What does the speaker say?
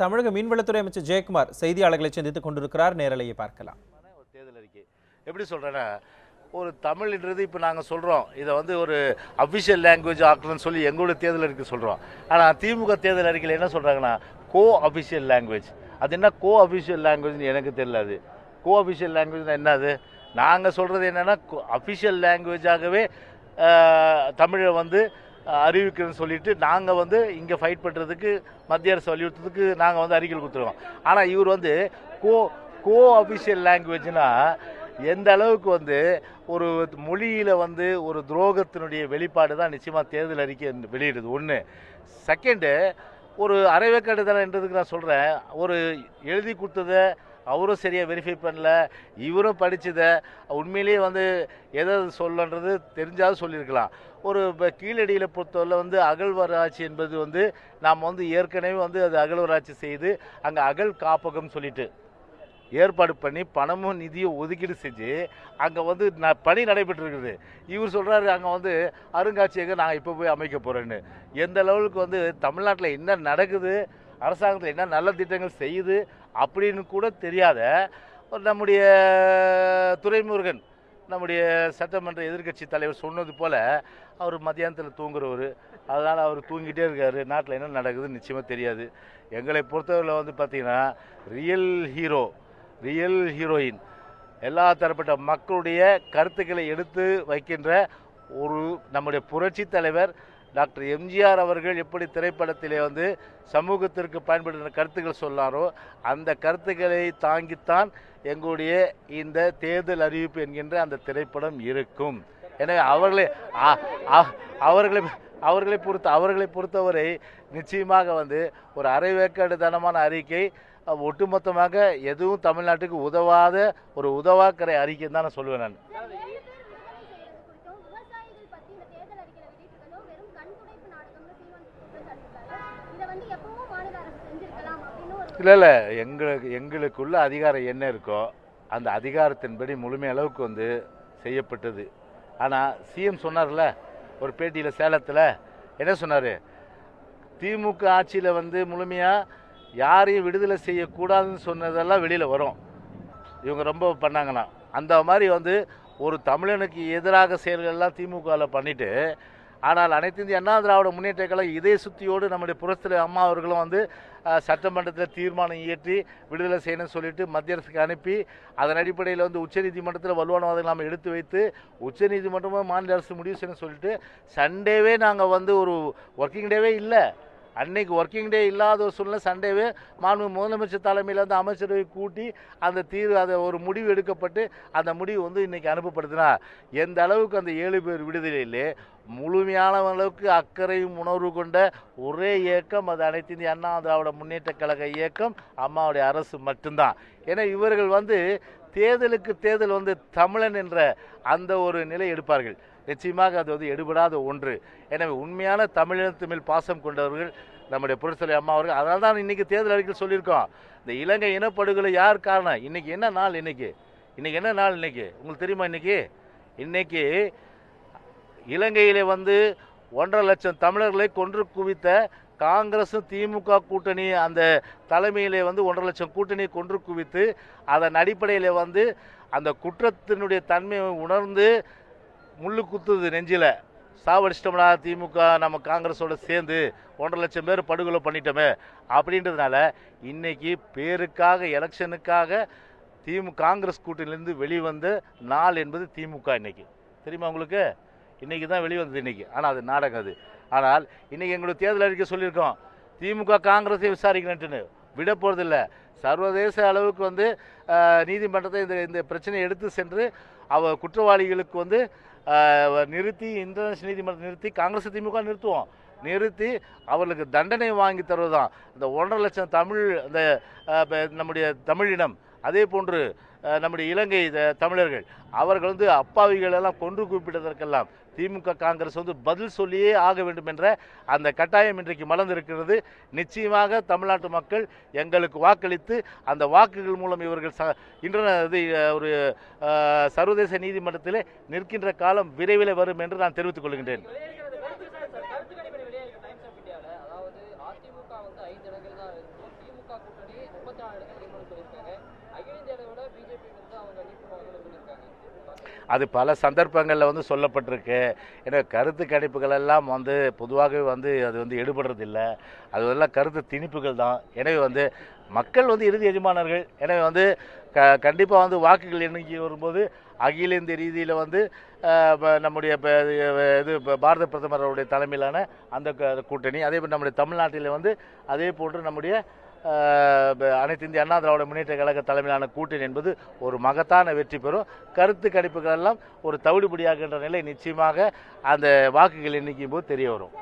தமிழக மீன்வளத்துறை அமைச்சர் ஜெயக்குமார் செய்தியாளர்களை சந்தித்துக் கொண்டிருக்கிறார். நேரலையை பார்க்கலாம். ஒரு தேர்தல் அறிக்கை எப்படி சொல்கிறேன்னா ஒரு தமிழ்ன்றது இப்போ நாங்கள் சொல்கிறோம் இதை வந்து ஒரு அஃபிஷியல் லாங்குவேஜ் ஆக்கணும்னு சொல்லி எங்களோட தேர்தல் அறிக்கை சொல்கிறோம் ஆனால் திமுக தேர்தல் அறிக்கையில் என்ன சொல்கிறாங்கன்னா கோ அஃபிஷியல் லாங்குவேஜ் அது என்ன கோ அஃபிஷியல் லாங்குவேஜ்னு எனக்கு தெரியல அது. கோ அஃபிஷியல் லாங்குவேஜ்னா என்னது? நாங்கள் சொல்கிறது என்னென்னா அஃபிஷியல் லாங்குவேஜாகவே தமிழை வந்து அறிவிக்கிறேன்னு சொல்லிட்டு நாங்கள் வந்து இங்கே ஃபைட் பண்ணுறதுக்கு மத்திய அரசு வலியுறுத்துறதுக்கு நாங்கள் வந்து அறிக்கை கொடுத்துருவோம் ஆனால் இவர் வந்து கோ கோ அஃபிஷியல் லாங்குவேஜ்னா எந்த அளவுக்கு வந்து ஒரு மொழியில் வந்து ஒரு துரோகத்தினுடைய வெளிப்பாடு தான் நிச்சயமாக தேர்தல் அறிக்கை வெளியிடுது. ஒன்று செகண்டு ஒரு அரைவேக்காடு தானேன்றதுக்கு நான் சொல்கிறேன் ஒரு எழுதி கொடுத்ததை அவரும் சரியாக வெரிஃபை பண்ணல. இவரும் படித்ததை உண்மையிலேயே வந்து எதை சொல்லன்றது தெரிஞ்சாவது சொல்லியிருக்கலாம். ஒரு இப்போ கீழடியில் பொறுத்தவரை வந்து அகழ்வராட்சி என்பது வந்து நாம் வந்து ஏற்கனவே வந்து அது அகழ்வராட்சி செய்து அங்கே அகல் காப்பகம் சொல்லிட்டு ஏற்பாடு பண்ணி பணமும் நிதியும் ஒதுக்கீடு செஞ்சு அங்கே வந்து ந பணி நடைபெற்று இருக்குது இவர் சொல்கிறாரு அங்கே வந்து அருங்காட்சியகம் நாங்கள் இப்போ போய் அமைக்க போகிறேன்னு எந்த லெவலுக்கு வந்து தமிழ்நாட்டில் என்ன நடக்குது அரசாங்கத்தில் என்ன நல்ல திட்டங்கள் செய்யுது அப்படின்னு கூட தெரியாத ஒரு நம்முடைய துரைமுருகன் நம்முடைய சட்டமன்ற எதிர்க்கட்சி தலைவர் சொன்னது போல் அவர் மத்தியானத்தில் தூங்குறவர். அதனால் அவர் தூங்கிட்டே இருக்கார். நாட்டில் என்ன நடக்குதுன்னு நிச்சயமாக தெரியாது. எங்களை பொறுத்தவரையில் வந்து பார்த்திங்கன்னா ரியல் ஹீரோ ரியல் ஹீரோயின் எல்லா தரப்பட்ட மக்களுடைய கருத்துக்களை எடுத்து வைக்கின்ற ஒரு நம்முடைய புரட்சி தலைவர் டாக்டர் எம்ஜிஆர் அவர்கள் எப்படி திரைப்படத்திலே வந்து சமூகத்திற்கு பயன்படுகிற கருத்துக்கள் சொன்னாரோ அந்த கருத்துக்களை தாங்கித்தான் எங்களுடைய இந்த தேர்தல் அறிவிப்பு என்கின்ற அந்த திரைப்படம் இருக்கும். எனவே அவர்களை அவர்களை அவர்களை பொறுத்த அவர்களை பொறுத்தவரை நிச்சயமாக வந்து ஒரு அரைவேக்காடு தனமான அறிக்கை ஒட்டுமொத்தமாக எதுவும் தமிழ்நாட்டுக்கு உதவாத ஒரு உதவாக்கரை அறிக்கை தான் நான் சொல்லுவேன் நான் விவசாயிகள் பத்தி இந்த தேர்தல் அறிக்கையில வெளியிட்டிருக்கதும் வெறும் கண்துடைப்பு நாடகம்னு சீமான் குற்றம் சாட்டியிருக்காரு இதை வந்து எப்பவும் மாநில அரசு செஞ்சிருக்கலாம் அப்படின்னு ஒரு இல்லை இல்லை. எங்களுக்கு எங்களுக்குள்ள அதிகாரம் என்ன இருக்கோ அந்த அதிகாரத்தின்படி முழுமை அளவுக்கு வந்து செய்யப்பட்டது. ஆனால் சிஎம் சொன்னார்ல ஒரு பேட்டியில் சேலத்தில் என்ன சொன்னார்? திமுக ஆட்சியில் வந்து முழுமையாக யாரையும் விடுதலை செய்யக்கூடாதுன்னு சொன்னதெல்லாம் வெளியில் வரும். இவங்க ரொம்ப பண்ணாங்கன்னா அந்த மாதிரி வந்து ஒரு தமிழனுக்கு எதிராக செயல்கள்லாம் திமுகவில் பண்ணிவிட்டு ஆனால் அனைத்து இந்திய அண்ணா திராவிட முன்னேற்ற கழகம் இதே சுத்தியோடு நம்முடைய புரட்சி அம்மா அவர்களும் வந்து சட்டமன்றத்தில் தீர்மானம் இயற்றி விடுதலை செய்யணும்னு சொல்லிட்டு மத்திய அரசுக்கு அனுப்பி அதன் அடிப்படையில் வந்து உச்சநீதிமன்றத்தில் வலுவான வாதங்கள் நாம் எடுத்து வைத்து உச்சநீதிமன்றமும் மாநில அரசு முடிவு செய்யணும்னு சொல்லிட்டு சண்டேவே நாங்கள் வந்து ஒரு ஒர்க்கிங் டேவே இல்லை. அன்னைக்கு ஒர்க்கிங் டே இல்லாத ஒரு சூழ்நிலை சண்டேவே மாண்பு முதலமைச்சர் தலைமையில் வந்து அமைச்சரவை கூட்டி அந்த தீர்வு அதை ஒரு முடிவு எடுக்கப்பட்டு அந்த முடிவு வந்து இன்னைக்கு அனுப்பப்படுதுன்னா எந்த அளவுக்கு அந்த ஏழு பேர் விடுதலையிலே முழுமையான அளவுக்கு அக்கறையும் உணர்வு கொண்ட ஒரே இயக்கம் அது அனைத்து இந்திய அண்ணா திராவிட முன்னேற்ற கழக இயக்கம் அம்மாவுடைய அரசு மட்டும்தான். ஏன்னா இவர்கள் வந்து தேர்தலுக்கு தேர்தல் வந்து தமிழன் என்ற அந்த ஒரு நிலை எடுப்பார்கள். நிச்சயமாக அது வந்து எடுபடாத ஒன்று. எனவே உண்மையான தமிழினத்து மேல் பாசம் கொண்டவர்கள் நம்முடைய புரட்சி அம்மா அவர்கள் அதனால தான் இன்றைக்கி தேர்தல் அறிக்கையில் சொல்லியிருக்கோம். இந்த இலங்கை இனப்படுகொலை யார் காரணம்? இன்றைக்கி என்ன நாள் இன்னைக்கு? இன்றைக்கி என்ன நாள் இன்றைக்கி உங்களுக்கு தெரியுமா இன்னைக்கு? இன்னைக்கு இலங்கையிலே வந்து ஒன்றரை லட்சம் தமிழர்களை கொன்று குவித்த காங்கிரஸும் திமுக கூட்டணி அந்த தலைமையிலே வந்து ஒன்றரை லட்சம் கூட்டணியை கொன்று குவித்து அதன் அடிப்படையில் வந்து அந்த குற்றத்தினுடைய தன்மையை உணர்ந்து முள்ளு குத்துது நெஞ்சில். சாவடிச்சிட்டோம்னா திமுக நம்ம காங்கிரஸோட சேர்ந்து ஒன்றரை லட்சம் பேர் படுகொலை பண்ணிட்டோமே. அப்படின்றதுனால இன்னைக்கு பேருக்காக எலெக்ஷனுக்காக திமுக காங்கிரஸ் கூட்டணியிலேருந்து வெளிவந்த நாள் என்பது திமுக இன்னைக்கு. தெரியுமா உங்களுக்கு? இன்றைக்கி தான் வெளிவந்தது இன்றைக்கி ஆனால் அது நாடகம் அது. ஆனால் இன்றைக்கி எங்களுடைய தேர்தல் அறிக்கை சொல்லியிருக்கோம். திமுக காங்கிரஸை விசாரிக்கணுன்ட்டுன்னு விட போகிறதில்ல சர்வதேச அளவுக்கு வந்து நீதிமன்றத்தை இந்த இந்த பிரச்சனையை எடுத்து சென்று அவ குற்றவாளிகளுக்கு வந்து நிறுத்தி இன்டர்நேஷனல் நீதிமன்றம் நிறுத்தி காங்கிரஸ் திமுக நிறுத்துவோம். நிறுத்தி அவர்களுக்கு தண்டனை வாங்கி தருவதுதான். இந்த ஒன்றரை லட்சம் தமிழ் இந்த நம்முடைய தமிழினம். அதே போன்று நம்முடைய இலங்கை தமிழர்கள் அவர்கள் வந்து அப்பாவிகள் எல்லாம் கொன்று குறிப்பிட்டதற்கெல்லாம் திமுக காங்கிரஸ் வந்து பதில் சொல்லியே ஆக வேண்டும் என்ற அந்த கட்டாயம் இன்றைக்கு மலர்ந்திருக்கிறது. நிச்சயமாக தமிழ்நாட்டு மக்கள் எங்களுக்கு வாக்களித்து அந்த வாக்குகள் மூலம் இவர்கள் ச இன்டர்நெ இது ஒரு சர்வதேச நீதிமன்றத்தில் நிற்கின்ற காலம் விரைவில் வரும் என்று நான் தெரிவித்துக் கொள்கின்றேன். அது பல சந்தர்ப்பங்களில் வந்து சொல்லப்பட்டிருக்கு. ஏன்னா கருத்து கணிப்புகள் எல்லாம் வந்து பொதுவாகவே வந்து அது வந்து எடுபடுறதில்ல. அது எல்லாம் கருத்து திணிப்புகள் தான். எனவே வந்து மக்கள் வந்து இறுதி எஜமானர்கள். எனவே வந்து க கண்டிப்பாக வந்து வாக்குகள் எண்ணிக்கை வரும்போது அகில இந்திய ரீதியில் வந்து நம்முடைய இது ப- பாரத பிரதமருடைய தலைமையிலான அந்த க- கூட்டணி. அதே போல் நம்முடைய தமிழ்நாட்டில் வந்து அதே போன்று நம்முடைய அனைத்து இந்திய அண்ணா திராவிட முன்னேற்ற கழக தலைமையிலான கூட்டணி என்பது ஒரு மகத்தான வெற்றி பெறும். கருத்து கணிப்புகள் எல்லாம் ஒரு தவிடுபடியாகின்ற நிலை நிச்சயமாக அந்த வாக்குகள் எண்ணிக்கும் போது தெரிய வரும்.